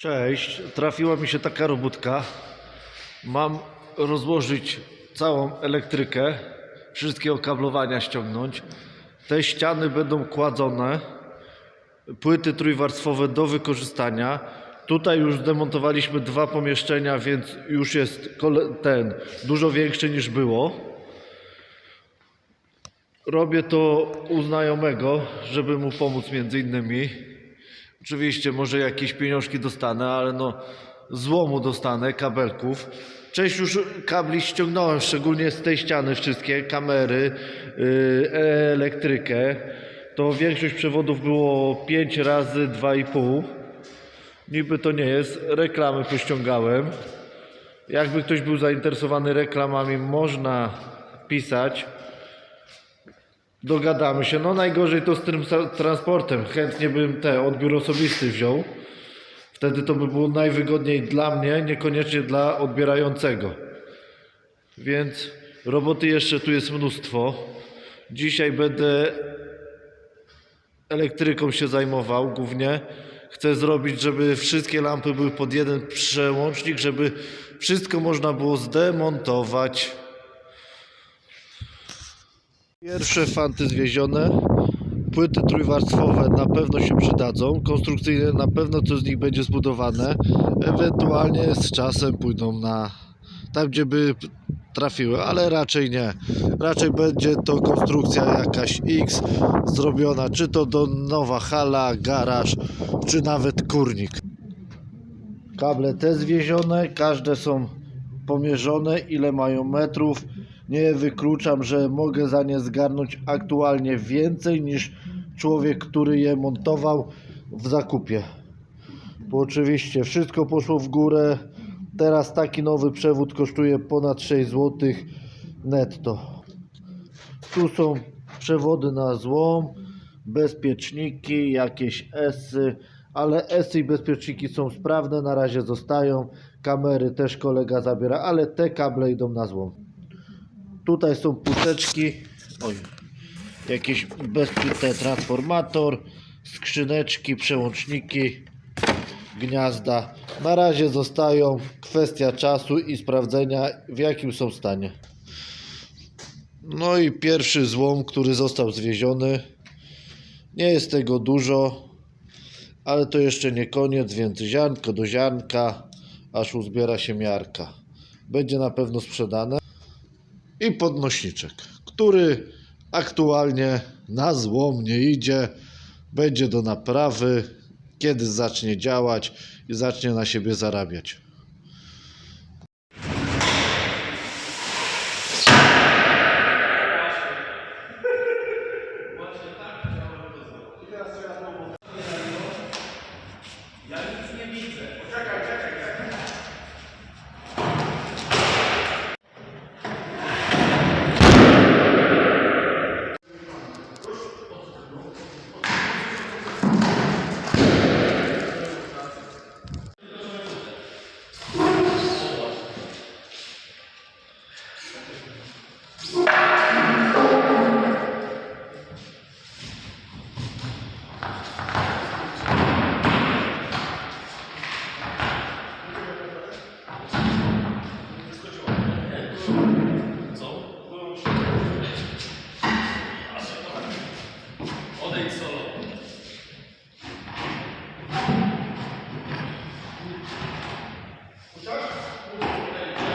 Cześć, trafiła mi się taka robótka. Mam rozłożyć całą elektrykę, wszystkie okablowania ściągnąć. Te ściany będą kładzone, płyty trójwarstwowe do wykorzystania. Tutaj już zdemontowaliśmy dwa pomieszczenia, więc już jest ten dużo większy niż było. Robię to u znajomego, żeby mu pomóc między innymi. Oczywiście może jakieś pieniążki dostanę, ale no złomu dostanę, kabelków. Część już kabli ściągnąłem, szczególnie z tej ściany wszystkie, kamery, yy, elektrykę. To większość przewodów było 5 razy 2,5. Niby to nie jest, reklamy pościągałem. Jakby ktoś był zainteresowany reklamami, można pisać. Dogadamy się. No najgorzej to z tym transportem. Chętnie bym te odbiór osobisty wziął. Wtedy to by było najwygodniej dla mnie, niekoniecznie dla odbierającego. Więc roboty jeszcze tu jest mnóstwo. Dzisiaj będę elektryką się zajmował głównie. Chcę zrobić, żeby wszystkie lampy były pod jeden przełącznik, żeby wszystko można było zdemontować. Pierwsze fanty zwiezione. Płyty trójwarstwowe na pewno się przydadzą. Konstrukcyjne na pewno coś z nich będzie zbudowane. Ewentualnie z czasem pójdą na tam, gdzie by trafiły, ale raczej nie. Raczej będzie to konstrukcja jakaś X zrobiona, czy to do nowa hala, garaż, czy nawet kurnik. Kable te zwiezione, każde są pomierzone, ile mają metrów. Nie wykluczam, że mogę za nie zgarnąć aktualnie więcej niż człowiek, który je montował w zakupie. Bo oczywiście wszystko poszło w górę. Teraz taki nowy przewód kosztuje ponad 6 zł netto. Tu są przewody na złom, bezpieczniki, jakieś esy, ale esy i bezpieczniki są sprawne, na razie zostają. Kamery też kolega zabiera, ale te kable idą na złom. Tutaj są pusteczki, oj, jakiś bezpieczny transformator, skrzyneczki, przełączniki, gniazda. Na razie zostają kwestia czasu i sprawdzenia w jakim są stanie. No i pierwszy złom, który został zwieziony. Nie jest tego dużo, ale to jeszcze nie koniec, więc ziarnko do ziarnka, aż uzbiera się miarka. Będzie na pewno sprzedane. I podnośniczek, który aktualnie na złom nie idzie, będzie do naprawy, kiedy zacznie działać i zacznie na siebie zarabiać.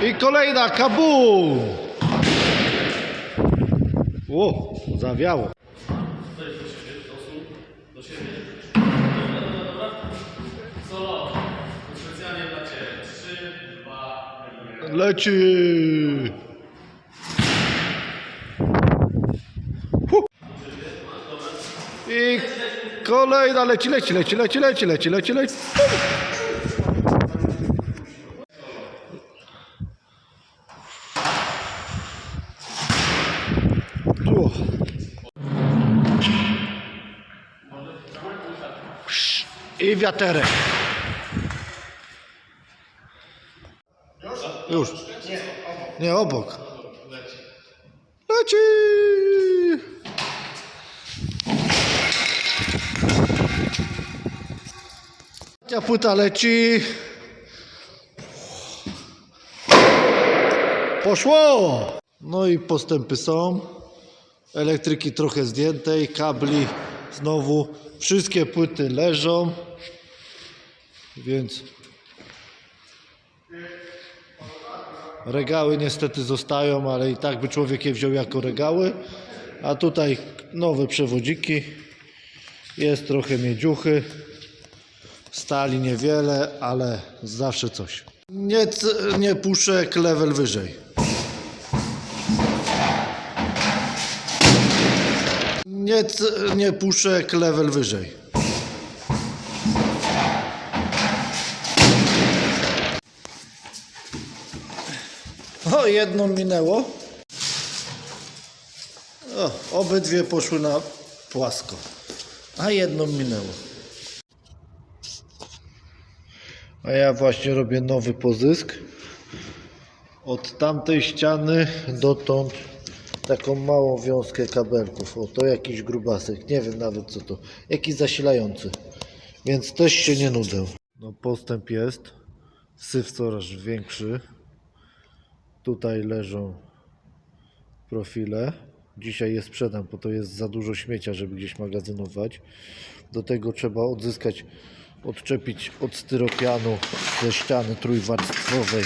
I kolejna kabum! O, zawiało. Specjalnie dla Ciebie. 3, 2, 1. Leci! Hu. I kolejna leci, leci, leci, leci, leci, leci, leci, leci. I wiaterek. Już. Nie, obok. Leci! Trzecia płyta leci. Poszło! No i postępy są. Elektryki trochę zdjętej, kabli znowu. Wszystkie płyty leżą. Więc regały niestety zostają, ale i tak by człowiek je wziął jako regały. A tutaj nowe przewodziki. Jest trochę miedziuchy. Stali niewiele, ale zawsze coś. Nie, nie puszek level wyżej. Nie, nie puszek level wyżej. O, jedną minęło. O, obydwie poszły na płasko. A jedną minęło. A ja właśnie robię nowy pozysk. Od tamtej ściany dotąd taką małą wiązkę kabelków. O, to jakiś grubasek. Nie wiem nawet co to. Jakiś zasilający. Więc też się nie nudzę. No postęp jest. Syf coraz większy. Tutaj leżą profile. Dzisiaj je sprzedam, bo to jest za dużo śmiecia, żeby gdzieś magazynować. Do tego trzeba odzyskać, odczepić od styropianu ze ściany trójwarstwowej.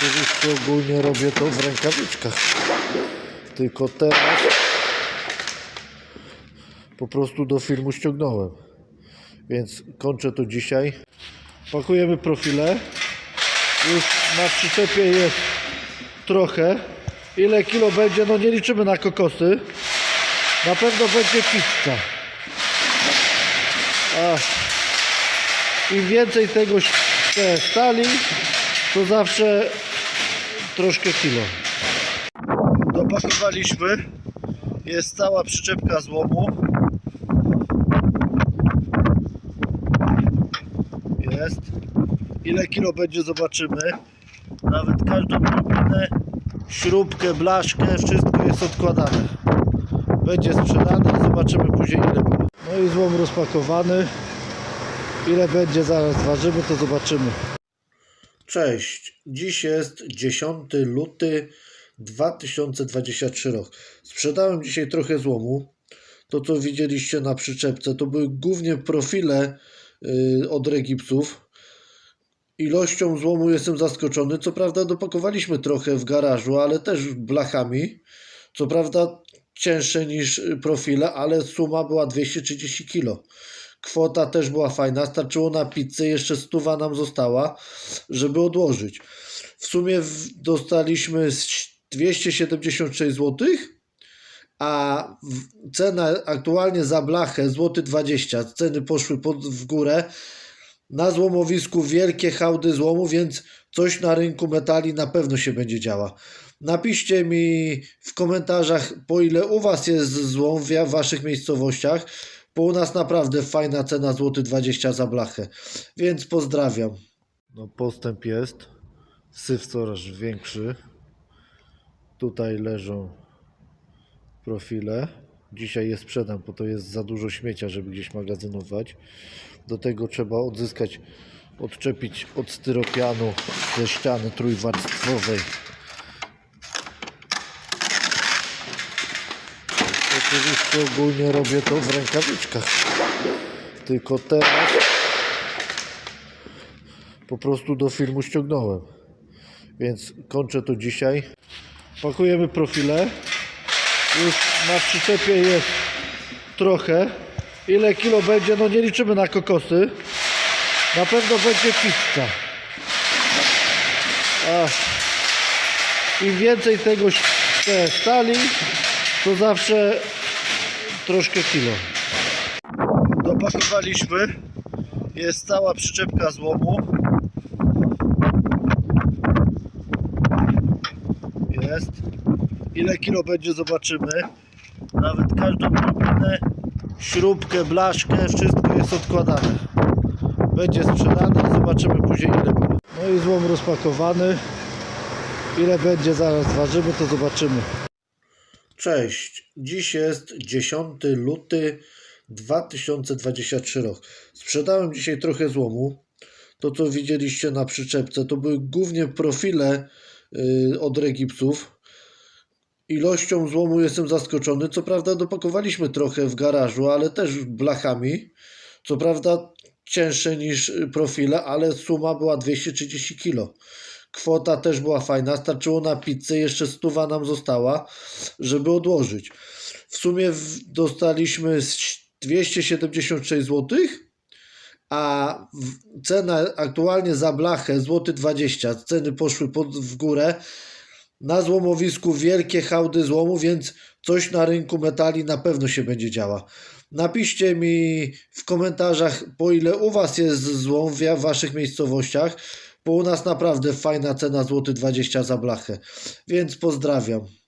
Oczywiście ogólnie robię to w rękawiczkach. Tylko teraz po prostu do filmu ściągnąłem. Więc kończę to dzisiaj. Pakujemy profile. Już na przyczepie jest trochę. Ile kilo będzie? No nie liczymy na kokosy. Na pewno będzie pizza. A im więcej tego te stali, to zawsze troszkę kilo. Dopakowaliśmy. Jest cała przyczepka złomu. Jest. Ile kilo będzie zobaczymy. Nawet każdą drobinę, śrubkę, blaszkę, wszystko jest odkładane. Będzie sprzedane, zobaczymy później ile było. No i złom rozpakowany. Ile będzie zaraz ważymy, to zobaczymy. Cześć, dziś jest 10 luty 2023 rok. Sprzedałem dzisiaj trochę złomu. To co widzieliście na przyczepce to były głównie profile yy, od regipsów. Ilością złomu jestem zaskoczony. Co prawda dopakowaliśmy trochę w garażu, ale też blachami. Co prawda cięższe niż profile, ale suma była 230 kg. Kwota też była fajna. Starczyło na pizzę, jeszcze stuwa nam została, żeby odłożyć. W sumie dostaliśmy z 276 zł, a cena aktualnie za blachę złoty 20. Ceny poszły pod, w górę. Na złomowisku wielkie hałdy złomu, więc coś na rynku metali na pewno się będzie działa. Napiszcie mi w komentarzach, po ile u Was jest złom w Waszych miejscowościach, bo u nas naprawdę fajna cena złoty 20 za blachę. Więc pozdrawiam. No postęp jest. Syf coraz większy. Tutaj leżą profile. Dzisiaj je sprzedam, bo to jest za dużo śmiecia, żeby gdzieś magazynować. Do tego trzeba odzyskać, odczepić od styropianu ze ściany trójwarstwowej. Oczywiście ogólnie robię to w rękawiczkach. Tylko teraz po prostu do filmu ściągnąłem. Więc kończę to dzisiaj. Pakujemy profile. Już na przyczepie jest trochę. Ile kilo będzie? No nie liczymy na kokosy. Na pewno będzie pizza. Im więcej tego te stali, to zawsze troszkę kilo. Dopakowaliśmy. Jest cała przyczepka złomu. Jest. Ile kilo będzie zobaczymy. Nawet każdą drobinę, śrubkę, blaszkę, wszystko jest odkładane. Będzie sprzedane, zobaczymy później ile było. No i złom rozpakowany. Ile będzie zaraz ważymy, to zobaczymy. Cześć, dziś jest 10 luty 2023 rok. Sprzedałem dzisiaj trochę złomu. To, co widzieliście na przyczepce, to były głównie profile yy, od regipsów. Ilością złomu jestem zaskoczony. Co prawda dopakowaliśmy trochę w garażu, ale też blachami. Co prawda cięższe niż profile, ale suma była 230 kg. Kwota też była fajna. Starczyło na pizzę, jeszcze stuwa nam została, żeby odłożyć. W sumie dostaliśmy z 276 zł, a cena aktualnie za blachę złoty 20. Ceny poszły pod, w górę. Na złomowisku wielkie hałdy złomu, więc coś na rynku metali na pewno się będzie działa. Napiszcie mi w komentarzach, po ile u Was jest złom w Waszych miejscowościach, bo u nas naprawdę fajna cena złoty 20 za blachę. Więc pozdrawiam.